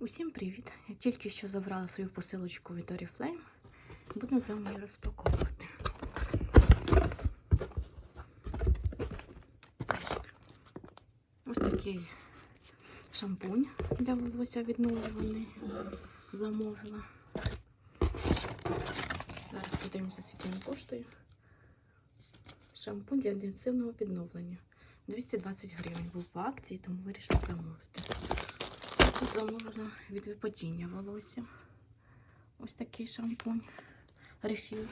Усім привіт! Я тільки що забрала свою посилочку від Oriflame. Буду з вами розпаковувати. Ось такий шампунь для волосся відновлюваний. Замовила. Зараз подивимося, скільки він коштує. Шампунь для інтенсивного відновлення. 220 гривень. Був по акції, тому вирішила замовити. Тут замовила від випадіння волосся. Ось такий шампунь. Рефіл.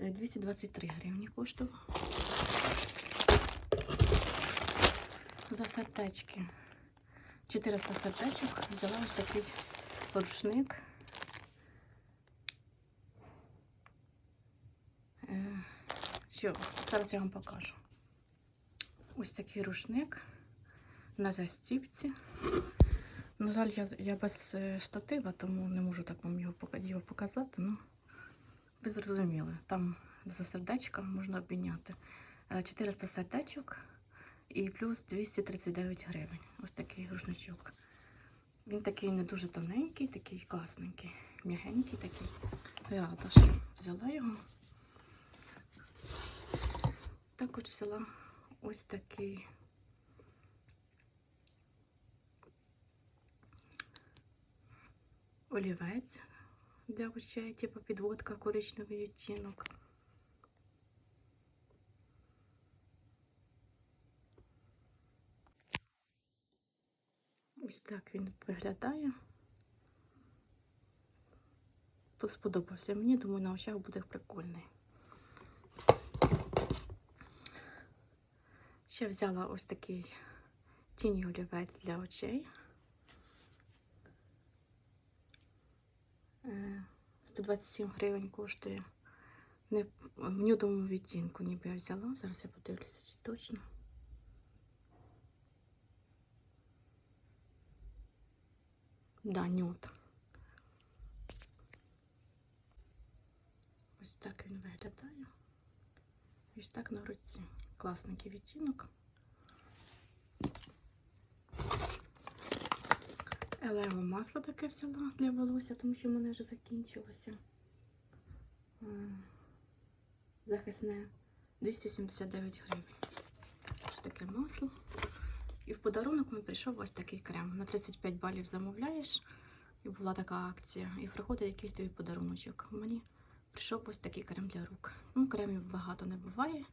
Е, 223 гривні коштував. За сердечки. 400 сердечок. Взяла ось такий рушник. Е, Що, зараз я вам покажу. Ось такий рушник на застіпці. На жаль, я, я без е, штатива, тому не можу так вам його, його показати. Ну, ви зрозуміли, там за сердечка можна обміняти. Е, 400 сердечок і плюс 239 гривень. Ось такий рушничок. Він такий не дуже тоненький, такий класненький, м'ягенький такий. Я Рада, що взяла його. Також взяла ось такий олівець для очей, типу підводка коричневий відтінок. Ось так він виглядає. Сподобався мені, думаю, на очах буде прикольний. Ще взяла ось такий тінь олівець для очей. 127 гривень коштує. Не, в нюдовому відтінку ніби я взяла. Зараз я подивлюся, чи точно. Да, нюд. Ось так він виглядає. Ось так на руці. Класненький відтінок. Елево масло таке взяла для волосся, тому що в мене вже закінчилося. Захисне 279 гривень. Ось таке масло. І в подарунок мені прийшов ось такий крем. На 35 балів замовляєш. І була така акція. І приходить якийсь тобі подаруночок. Мені прийшов ось такий крем для рук. Ну, кремів багато не буває.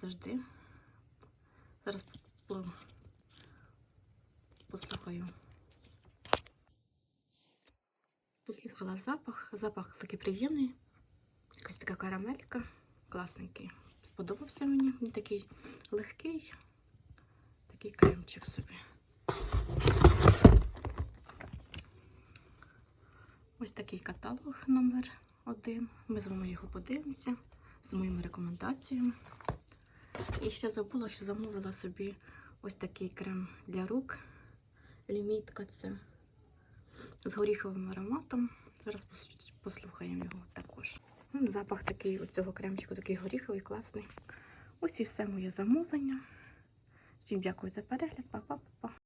Завжди. Зараз по- послухаю. Послухала запах. Запах такий приємний. Якась така карамелька. Класненький. Сподобався мені. Він такий легкий. Такий кремчик собі. Ось такий каталог номер один. Ми з вами його подивимося з моїми рекомендаціями. І ще забула, що замовила собі ось такий крем для рук. Лімітка це з горіховим ароматом. Зараз послухаємо його також. Запах такий у цього кремчику, такий горіховий, класний. Ось і все моє замовлення. Всім дякую за перегляд. Па-па-па-па.